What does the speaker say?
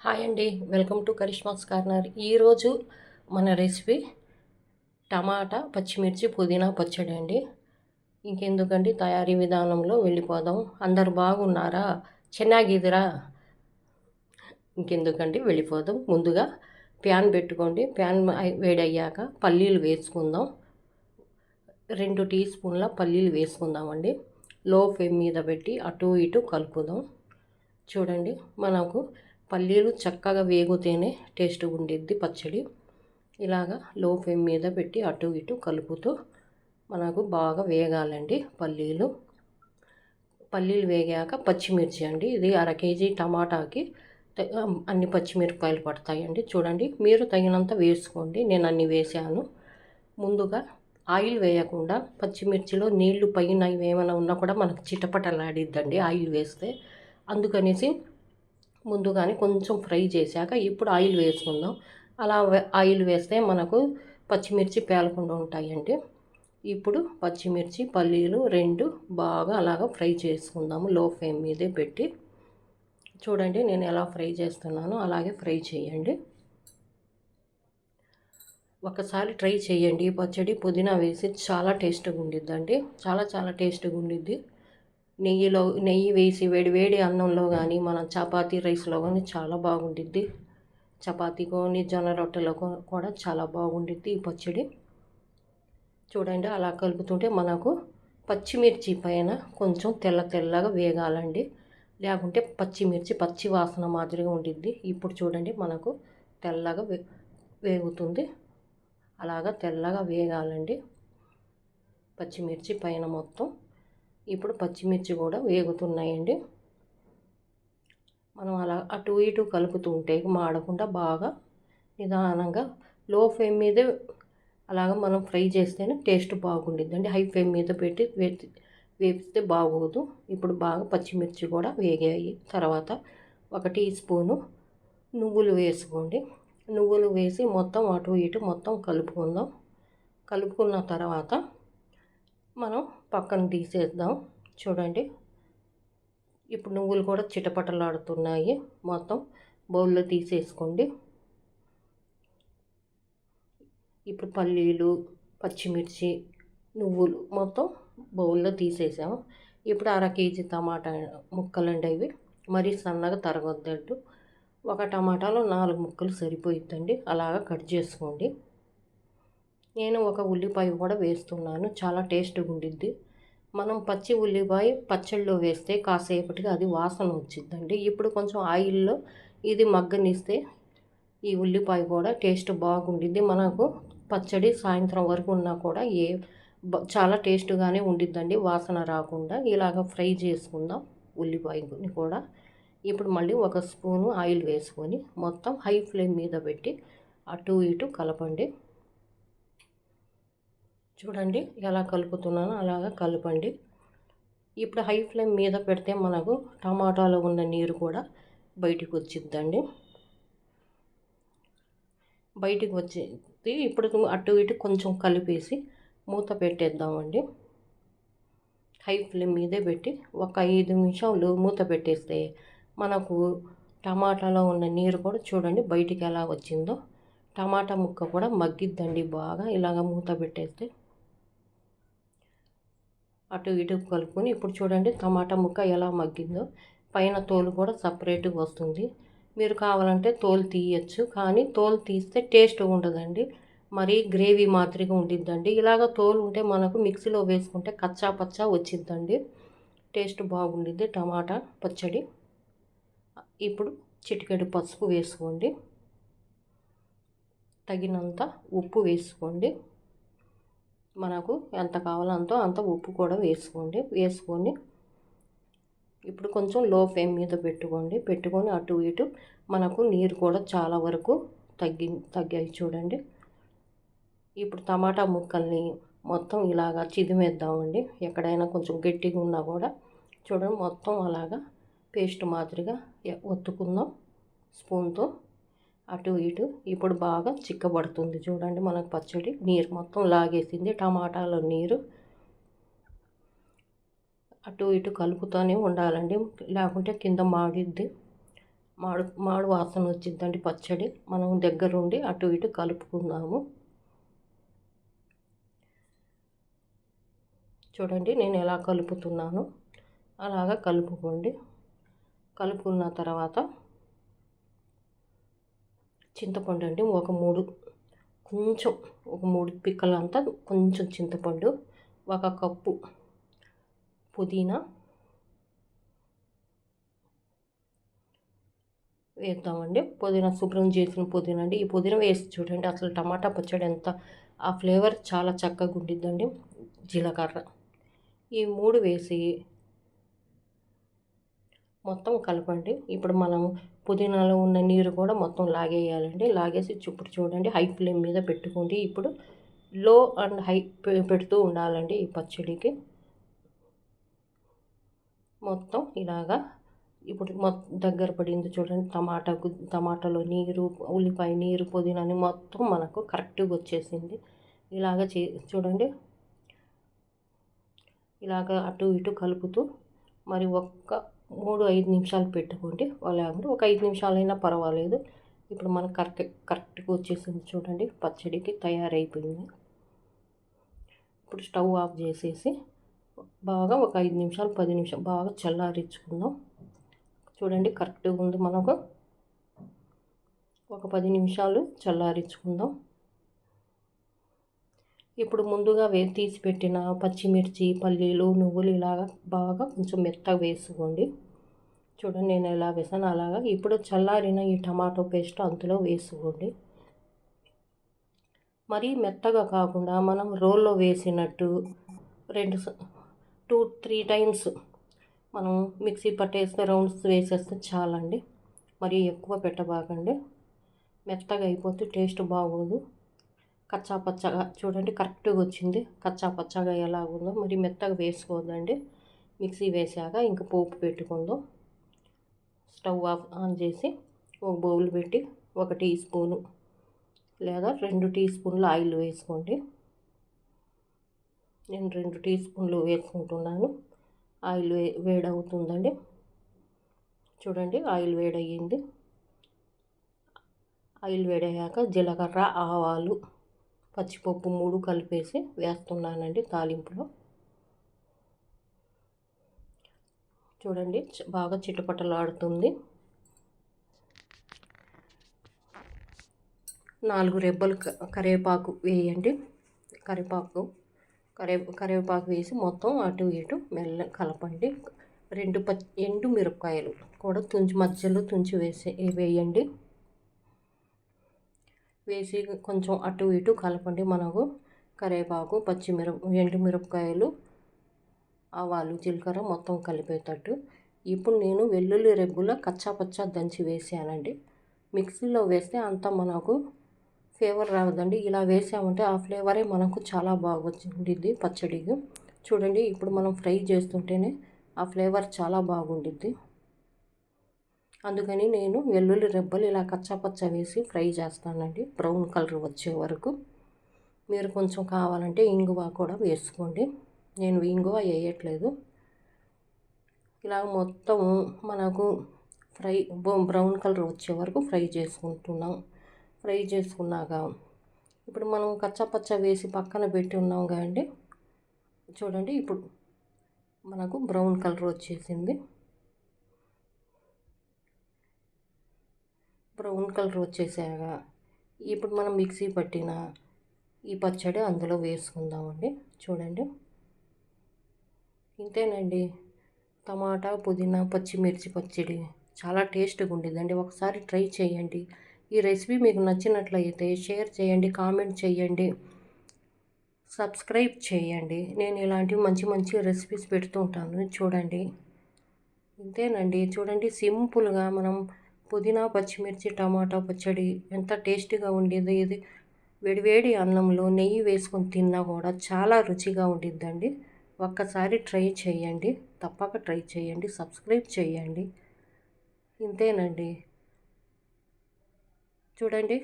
Hi అండి. Welcome to Karishma's corner. ఈరోజు మన రెసిపీ టమాటా పచ్చిమిర్చి పుదీనా పచ్చడి అండి. ఇంకెందుకండి? తయారీ విధానంలో వెళ్ళిపోదాం. అందరు బాగున్నారా? చెన్నాగిదిరా? ఇంకెందుకండి? వెళ్ళిపోదాం. ముందుగా ప్యాన్ పెట్టుకోండి. ప్యాన్ వేడయ్యాక పల్లీలు వేసుకుందాం. రెండు టీ స్పూన్ల పల్లీలు వేసుకుందామండి. లో ఫ్లేమ్ మీద పెట్టి అటు ఇటు కలుపుదాం. చూడండి మనకు పల్లీలు చక్కగా వేగుతేనే టేస్ట్ ఉండిద్ది పచ్చడి. ఇలాగా లో ఫ్లేమ్ మీద పెట్టి అటు ఇటు కలుపుతూ మనకు బాగా వేగాలండి పల్లీలు. పల్లీలు వేగాక పచ్చిమిర్చి అండి. ఇది అర కేజీ టమాటాకి అన్ని పచ్చిమిరపకాయలు పడతాయండి. చూడండి మీరు తగినంత వేసుకోండి. నేను అన్ని వేసాను ముందుగా ఆయిల్ వేయకుండా పచ్చిమిర్చిలో నీళ్ళు పైన ఏమైనా ఉన్నా కూడా మనకు చిటపటలాడిద్దండి ఆయిల్ వేస్తే. అందుకనేసి ముందుగానే కొంచెం ఫ్రై చేశాక ఇప్పుడు ఆయిల్ వేసుకుందాం. అలా ఆయిల్ వేస్తే మనకు పచ్చిమిర్చి పేలకుండా ఉంటాయండి. ఇప్పుడు పచ్చిమిర్చి పల్లీలు రెండు బాగా అలాగా ఫ్రై చేసుకుందాము లో ఫ్లేమ్ మీదే పెట్టి. చూడండి నేను ఎలా ఫ్రై చేస్తున్నానో అలాగే ఫ్రై చేయండి. ఒకసారి ట్రై చేయండి. ఈ పచ్చడి పుదీనా వేసి చాలా టేస్ట్గా ఉండిద్దండి. చాలా చాలా టేస్ట్గా ఉండిద్ది. నెయ్యిలో నెయ్యి వేసి వేడి వేడి అన్నంలో కానీ మన చపాతీ రైస్లో కానీ చాలా బాగుంటుంది చపాతీ కానీ జొన్న రొట్టెలో కూడా చాలా బాగుంటుంది ఈ పచ్చడి. చూడండి అలా కలుపుతుంటే మనకు పచ్చిమిర్చి పైన కొంచెం తెల్ల తెల్లగా వేగాలండి. లేకుంటే పచ్చిమిర్చి పచ్చి వాసన మాదిరిగా ఉండిద్ది. ఇప్పుడు చూడండి మనకు తెల్లగా వే వేగుతుంది. అలాగా తెల్లగా వేగాలండి. పచ్చిమిర్చి పైన మొత్తం. ఇప్పుడు పచ్చిమిర్చి కూడా వేగుతున్నాయండి. మనం అలా అటు ఇటు కలుపుతూ ఉంటే మాడకుండా బాగా నిదానంగా లో ఫ్లేమ్ మీదే అలాగ మనం ఫ్రై చేస్తేనే టేస్ట్ బాగుండిద్దండి. హై ఫ్లేమ్ మీద పెట్టి వేపిస్తే బాగోదు. ఇప్పుడు బాగా పచ్చిమిర్చి కూడా వేగాయి. తర్వాత ఒక టీ స్పూను నువ్వులు వేసుకోండి. నువ్వులు వేసి మొత్తం అటు ఇటు మొత్తం కలుపుకుందాం. కలుపుకున్న తర్వాత మనం పక్కన తీసేద్దాం. చూడండి. ఇప్పుడు నువ్వులు కూడా చిటపటలాడుతున్నాయి. మొత్తం బౌల్లో తీసేసుకోండి. ఇప్పుడు పల్లీలు పచ్చిమిర్చి నువ్వులు మొత్తం బౌల్లో తీసేసాము ఇప్పుడు అర కేజీ టమాటా ముక్కలండి అవి. మరీ సన్నగా తరగొద్దట్టు ఒక టమాటాలో నాలుగు ముక్కలు సరిపోయిద్దండి. అలాగా కట్ చేసుకోండి. నేను ఒక ఉల్లిపాయ కూడా వేస్తున్నాను. చాలా టేస్ట్గా ఉండిద్ది. మనం పచ్చి ఉల్లిపాయ పచ్చళ్ళలో వేస్తే కాసేపటికి అది వాసన వచ్చిందండి. ఇప్పుడు కొంచెం ఆయిల్లో ఇది మగ్గనిస్తే ఈ ఉల్లిపాయ కూడా టేస్ట్ బాగుండిద్ది మనకు పచ్చడి సాయంత్రం వరకు ఉన్నా కూడా ఏ చాలా టేస్ట్గానే ఉండిద్దండి. వాసన రాకుండా ఇలాగ ఫ్రై చేసుకుందాం ఉల్లిపాయని కూడా. ఇప్పుడు మళ్ళీ ఒక స్పూను ఆయిల్ వేసుకొని మొత్తం హై ఫ్లేమ్ మీద పెట్టి అటు ఇటు కలపండి. చూడండి ఎలా కలుపుతున్నానో అలాగా కలపండి. ఇప్పుడు హై ఫ్లేమ్ మీద పెడితే మనకు టమాటాలో ఉన్న నీరు కూడా బయటికి వచ్చిద్దండి. బయటికి వచ్చేది ఇప్పుడు అటు ఇటు కొంచెం కలిపేసి మూత పెట్టేద్దామండి. హై ఫ్లేమ్ మీదే పెట్టి ఒక ఐదు నిమిషాలు మూత పెట్టేస్తే మనకు టమాటాలో ఉన్న నీరు కూడా చూడండి బయటికి ఎలా వచ్చిందో. టమాటా ముక్క కూడా మగ్గిద్దండి బాగా ఇలాగ మూత పెట్టేస్తే. అటు ఇటు కలుపుకొని ఇప్పుడు చూడండి టమాటా ముక్క ఎలా మగ్గిందో. పైన తోలు కూడా సపరేట్గా వస్తుంది. మీరు కావాలంటే తోలు తీయచ్చు కానీ తోలు తీస్తే టేస్ట్ ఉండదండి. మరీ గ్రేవీ మాదిరిగా ఉండిద్దండి. ఇలాగ తోలు ఉంటే మనకు మిక్సీలో వేసుకుంటే కచ్చా పచ్చా వచ్చిద్దండి. టేస్ట్ బాగుండిద్ది టమాటా పచ్చడి. ఇప్పుడు చిటికెడు పసుపు వేసుకోండి. తగినంత ఉప్పు వేసుకోండి. మనకు ఎంత కావాలంతో అంత ఉప్పు కూడా వేసుకోండి. వేసుకొని ఇప్పుడు కొంచెం లో ఫ్లేమ్ మీద పెట్టుకోండి. పెట్టుకొని అటు ఇటు మనకు నీరు కూడా చాలా వరకు తగ్గి తగ్గాయి చూడండి. ఇప్పుడు టమాటా ముక్కల్ని మొత్తం ఇలాగా చిదిమేద్దామండి. ఎక్కడైనా కొంచెం గట్టిగా ఉన్నా కూడా చూడండి మొత్తం అలాగా పేస్ట్ మాదిరిగా ఒత్తుకుందాం స్పూన్తో. అటు ఇటు ఇప్పుడు బాగా చిక్కబడుతుంది. చూడండి మనకు పచ్చడి నీరు మొత్తం లాగేసింది. టమాటాలో నీరు అటు ఇటు కలుపుతూనే ఉండాలండి. లేకుంటే కింద మాడిద్ది. మాడు మాడు వాసన వచ్చిందండి పచ్చడి. మనం దగ్గరుండి అటు ఇటు కలుపుకుందాము. చూడండి నేను ఎలా కలుపుతున్నాను. అలాగా కలుపుకోండి. కలుపుకున్న తర్వాత చింతపండు అండి ఒక మూడు. కొంచెం ఒక మూడు పిక్కలంతా కొంచెం చింతపండు ఒక కప్పు పుదీనా వేద్దామండి. పుదీనా శుభ్రం చేసిన పుదీనా అండి. ఈ పుదీనా వేసి చూడండి అసలు టమాటా పచ్చడి ఎంత ఆ ఫ్లేవర్ చాలా చక్కగా ఉండిద్దండి. జీలకర్ర. ఈ మూడు వేసి మొత్తం కలపండి. ఇప్పుడు మనం పుదీనాలో ఉన్న నీరు కూడా మొత్తం లాగేయాలండి. లాగేసి ఇప్పుడు చూడండి హై ఫ్లేమ్ మీద పెట్టుకోండి. ఇప్పుడు లో అండ్ హై పెడుతూ ఉండాలండి ఈ పచ్చడికి. మొత్తం ఇలాగా ఇప్పుడు మొత్తం దగ్గర పడింది చూడండి టమాటా టమాటాలో నీరు ఉల్లిపాయ నీరు పుదీనాని మొత్తం మనకు కరెక్ట్గా వచ్చేసింది. ఇలాగ చే చూడండి. ఇలాగ అటు ఇటు కలుపుతూ మరి ఒక్క మూడు ఐదు నిమిషాలు పెట్టుకోండి లేకుంటే ఒక ఐదు నిమిషాలైనా పర్వాలేదు. ఇప్పుడు మనకు కరెక్ట్ కరెక్ట్గా వచ్చేసింది చూడండి. పచ్చడికి తయారైపోయింది. ఇప్పుడు స్టవ్ ఆఫ్ చేసేసి బాగా ఒక ఐదు నిమిషాలు పది నిమిషాలు బాగా చల్లారించుకుందాం. చూడండి కరెక్ట్గా ఉంది. మనకు ఒక పది నిమిషాలు చల్లారించుకుందాం. ఇప్పుడు ముందుగా వే తీసి పెట్టిన పచ్చిమిర్చి పల్లీలు నువ్వులు ఇలాగా బాగా కొంచెం మెత్తగా వేసుకోండి. చూడండి నేను ఎలా వేసాను అలాగా. ఇప్పుడు చల్లారిన ఈ టమాటో పేస్ట్ అందులో వేసుకోండి. మరీ మెత్తగా కాకుండా మనం రోల్లో వేసినట్టు రెండు టూ త్రీ టైమ్స్ మనం మిక్సీ పట్టేస్తే రౌండ్స్ వేసేస్తే చాలండి. మరీ ఎక్కువ పెట్టబాకండి. మెత్తగా అయిపోతే టేస్ట్ బాగోదు. కచ్చా పచ్చగా చూడండి కరెక్ట్గా వచ్చింది. కచ్చా పచ్చగా ఎలా ఉందో మరి మెత్తగా వేసుకోవద్దండి మిక్సీ వేసాక ఇంకా పోపు పెట్టుకుందాం. స్టవ్ ఆఫ్ ఆన్ చేసి ఒక బౌల్ పెట్టి ఒక టీ స్పూను లేదా రెండు టీ స్పూన్లు ఆయిల్ వేసుకోండి. నేను రెండు టీ స్పూన్లు వేసుకుంటున్నాను. ఆయిల్ వే వేడవుతుందండి. చూడండి ఆయిల్ వేడయ్యింది. ఆయిల్ వేడయ్యాక జీలకర్ర ఆవాలు పచ్చిపప్పు మూడు కలిపేసి వేస్తున్నానండి తాలింపులో. చూడండి బాగా చిటపటలాడుతుంది. నాలుగు రెబ్బలు కరివేపాకు వేయండి. కరివేపాకు కరే కరివేపాకు వేసి మొత్తం అటు ఇటు మెల్ల కలపండి. రెండు ప ఎండు మిరపకాయలు కూడా తుంచి మధ్యలో తుంచి వేసి వేయండి. వేసి కొంచెం అటు ఇటు కలపండి మనకు. కరివేపాకు పచ్చిమిరప ఎండుమిరపకాయలు ఆవాలు జీలకర్ర మొత్తం కలిపేటట్టు. ఇప్పుడు నేను వెల్లుల్లి రెబ్బుల కచ్చా పచ్చా దంచి వేసానండి. మిక్సీలో వేస్తే అంత మనకు ఫ్లేవర్ రావద్దండి ఇలా వేసామంటే ఆ ఫ్లేవరే మనకు చాలా బాగా వచ్చింది పచ్చడికి. చూడండి ఇప్పుడు మనం ఫ్రై చేస్తుంటేనే ఆ ఫ్లేవర్ చాలా బాగుండిద్ది అందుకని నేను వెల్లుల్లి రెబ్బలు ఇలా కచ్చాపచ్చ వేసి ఫ్రై చేస్తానండి. బ్రౌన్ కలర్ వచ్చే వరకు. మీరు కొంచెం కావాలంటే ఇంగువ కూడా వేసుకోండి. నేను ఇంగువ వేయట్లేదు. ఇలా మొత్తం మనకు ఫ్రై బ్రౌన్ కలర్ వచ్చే వరకు ఫ్రై చేసుకుంటున్నాం. ఫ్రై చేసుకున్నాక ఇప్పుడు మనం కచ్చాపచ్చ వేసి పక్కన పెట్టి ఉన్నాం కదండి. చూడండి ఇప్పుడు మనకు బ్రౌన్ కలర్ వచ్చేసింది. బ్రౌన్ కలర్ వచ్చేసాక ఇప్పుడు మనం మిక్సీ పట్టిన ఈ పచ్చడి అందులో వేసుకుందామండి. చూడండి. ఇంతేనండి. టమాటా పుదీనా పచ్చిమిర్చి పచ్చడి చాలా టేస్ట్గా ఉండేదండి. ఒకసారి ట్రై చేయండి. ఈ రెసిపీ మీకు నచ్చినట్లయితే షేర్ చేయండి కామెంట్ చేయండి సబ్స్క్రైబ్ చేయండి. నేను ఇలాంటివి మంచి మంచి రెసిపీస్ పెడుతూ ఉంటాను. చూడండి. ఇంతేనండి. చూడండి సింపుల్గా మనం పుదీనా పచ్చిమిర్చి టమాటా పచ్చడి ఎంత టేస్టీగా ఉండేది ఇది. వేడివేడి అన్నంలో నెయ్యి వేసుకొని తిన్నా కూడా చాలా రుచిగా ఉండిద్దండి. ఒక్కసారి ట్రై చేయండి. తప్పక ట్రై చేయండి. సబ్స్క్రైబ్ చేయండి. ఇంతేనండి. చూడండి.